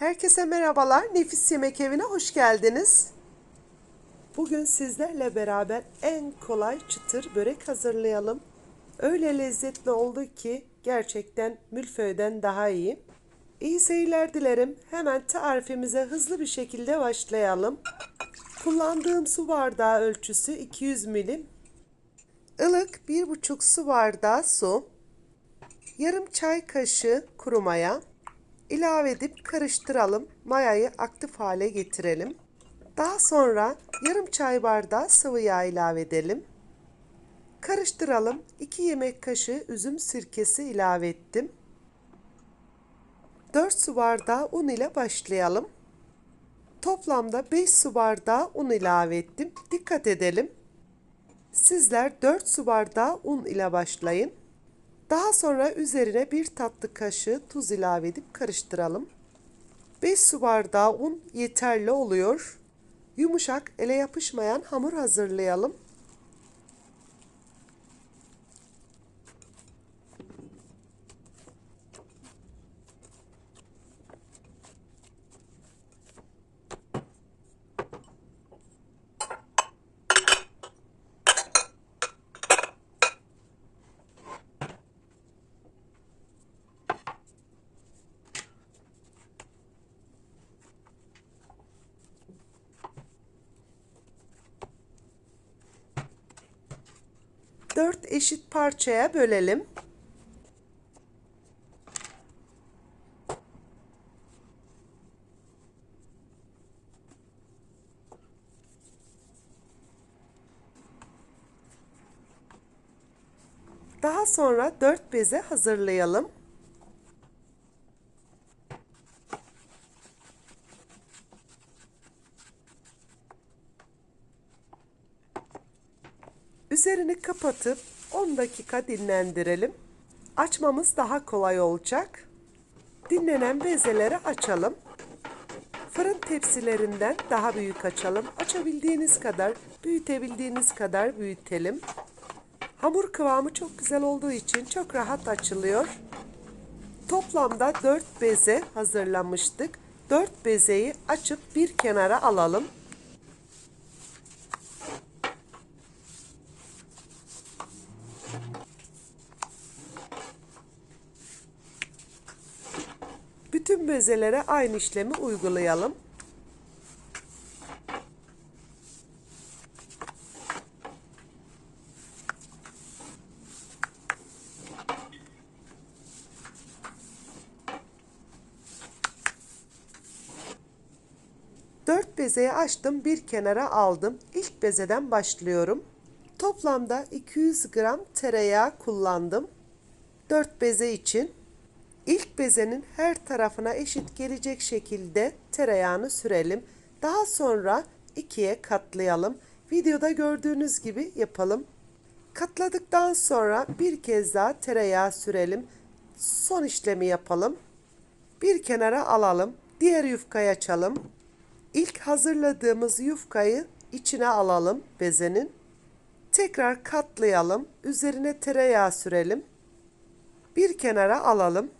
Herkese merhabalar. Nefis Yemek Evi'ne hoş geldiniz. Bugün sizlerle beraber en kolay çıtır börek hazırlayalım. Öyle lezzetli oldu ki gerçekten mülföyden daha iyi. İyi seyirler dilerim. Hemen tarifimize hızlı bir şekilde başlayalım. Kullandığım su bardağı ölçüsü 200 milim. Ilık 1,5 su bardağı su. Yarım çay kaşığı kuru maya ilave edip karıştıralım. Mayayı aktif hale getirelim. Daha sonra yarım çay bardağı sıvı yağ ilave edelim. Karıştıralım. 2 yemek kaşığı üzüm sirkesi ilave ettim. 4 su bardağı un ile başlayalım. Toplamda 5 su bardağı un ilave ettim. Dikkat edelim. Sizler 4 su bardağı un ile başlayın. Daha sonra üzerine bir tatlı kaşığı tuz ilave edip karıştıralım. 5 su bardağı un yeterli oluyor. Yumuşak, ele yapışmayan hamur hazırlayalım. Dört eşit parçaya bölelim. Daha sonra dört beze hazırlayalım. Üzerini kapatıp 10 dakika dinlendirelim. Açmamız daha kolay olacak. Dinlenen bezeleri açalım. Fırın tepsilerinden daha büyük açalım. Açabildiğiniz kadar, büyütebildiğiniz kadar büyütelim. Hamur kıvamı çok güzel olduğu için çok rahat açılıyor. Toplamda 4 beze hazırlamıştık. 4 bezeyi açıp bir kenara alalım. Bütün bezelere aynı işlemi uygulayalım. Dört bezeyi açtım, bir kenara aldım. İlk bezeden başlıyorum. Toplamda 200 gram tereyağı kullandım. 4 beze için İlk bezenin her tarafına eşit gelecek şekilde tereyağını sürelim. Daha sonra ikiye katlayalım. Videoda gördüğünüz gibi yapalım. Katladıktan sonra bir kez daha tereyağı sürelim. Son işlemi yapalım. Bir kenara alalım. Diğer yufkayı açalım. İlk hazırladığımız yufkayı içine alalım bezenin. Tekrar katlayalım. Üzerine tereyağı sürelim. Bir kenara alalım.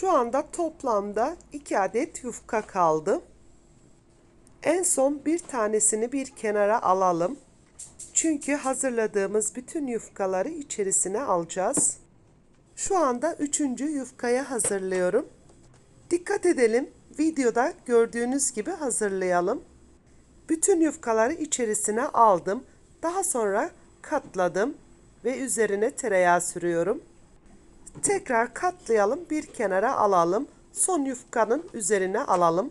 Şu anda toplamda 2 adet yufka kaldı. En son bir tanesini bir kenara alalım. Çünkü hazırladığımız bütün yufkaları içerisine alacağız. Şu anda üçüncü yufkayı hazırlıyorum. Dikkat edelim. Videoda gördüğünüz gibi hazırlayalım. Bütün yufkaları içerisine aldım. Daha sonra katladım ve üzerine tereyağı sürüyorum. Tekrar katlayalım, bir kenara alalım. Son yufkanın üzerine alalım.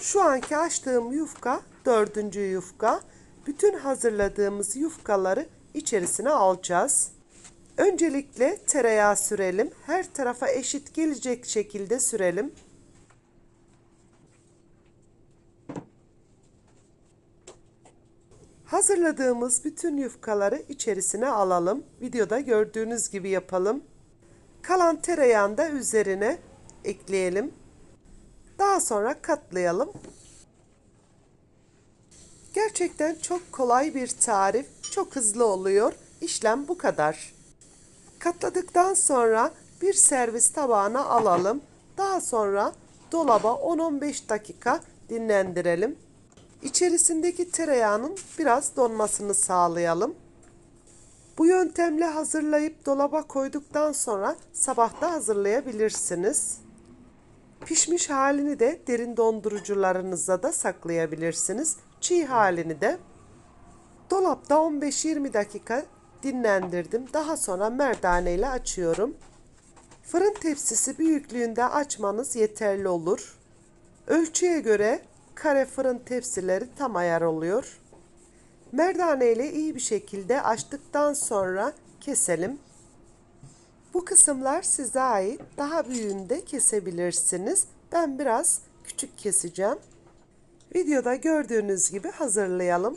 Şu anki açtığım yufka dördüncü yufka. Bütün hazırladığımız yufkaları içerisine alacağız. Öncelikle tereyağı sürelim. Her tarafa eşit gelecek şekilde sürelim. Hazırladığımız bütün yufkaları içerisine alalım. Videoda gördüğünüz gibi yapalım. Kalan tereyağını da üzerine ekleyelim. Daha sonra katlayalım. Gerçekten çok kolay bir tarif. Çok hızlı oluyor. İşlem bu kadar. Katladıktan sonra bir servis tabağına alalım. Daha sonra dolaba 10-15 dakika dinlendirelim. İçerisindeki tereyağının biraz donmasını sağlayalım. Bu yöntemle hazırlayıp dolaba koyduktan sonra sabahta hazırlayabilirsiniz. Pişmiş halini de derin dondurucularınızda da saklayabilirsiniz. Çiğ halini de dolapta 15-20 dakika dinlendirdim. Daha sonra merdane ile açıyorum. Fırın tepsisi büyüklüğünde açmanız yeterli olur. Ölçüye göre kare fırın tepsileri tam ayar oluyor. Merdane ile iyi bir şekilde açtıktan sonra keselim. Bu kısımlar size ait. Daha büyüğünde kesebilirsiniz. Ben biraz küçük keseceğim. Videoda gördüğünüz gibi hazırlayalım.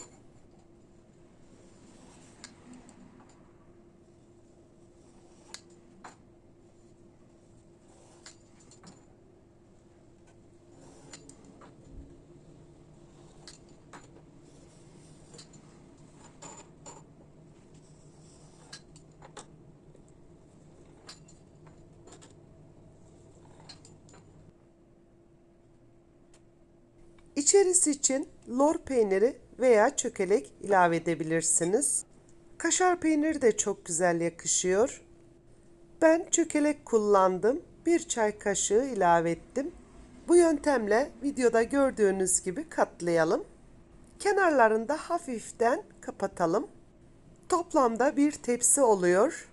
İçerisi için lor peyniri veya çökelek ilave edebilirsiniz. Kaşar peyniri de çok güzel yakışıyor. Ben çökelek kullandım. Bir çay kaşığı ilave ettim. Bu yöntemle videoda gördüğünüz gibi katlayalım. Kenarlarını da hafiften kapatalım. Toplamda bir tepsi oluyor.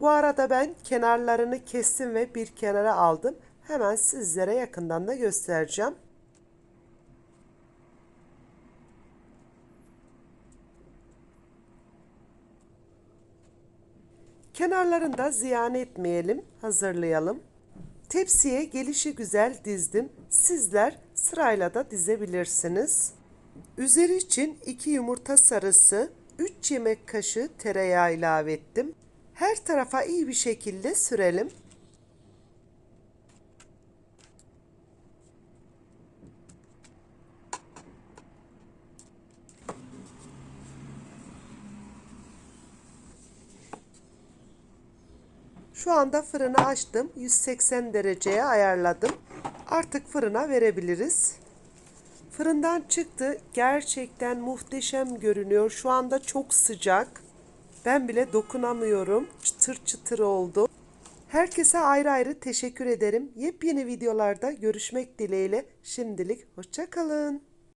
Bu arada ben kenarlarını kestim ve bir kenara aldım. Hemen sizlere yakından da göstereceğim. Kenarlarını da ziyan etmeyelim, hazırlayalım. Tepsiye gelişi güzel dizdim. Sizler sırayla da dizebilirsiniz. Üzeri için 2 yumurta sarısı, 3 yemek kaşığı tereyağı ilave ettim. Her tarafa iyi bir şekilde sürelim. Şu anda fırını açtım. 180 dereceye ayarladım. Artık fırına verebiliriz. Fırından çıktı. Gerçekten muhteşem görünüyor. Şu anda çok sıcak. Ben bile dokunamıyorum. Çıtır çıtır oldu. Herkese ayrı ayrı teşekkür ederim. Yepyeni videolarda görüşmek dileğiyle şimdilik hoşçakalın.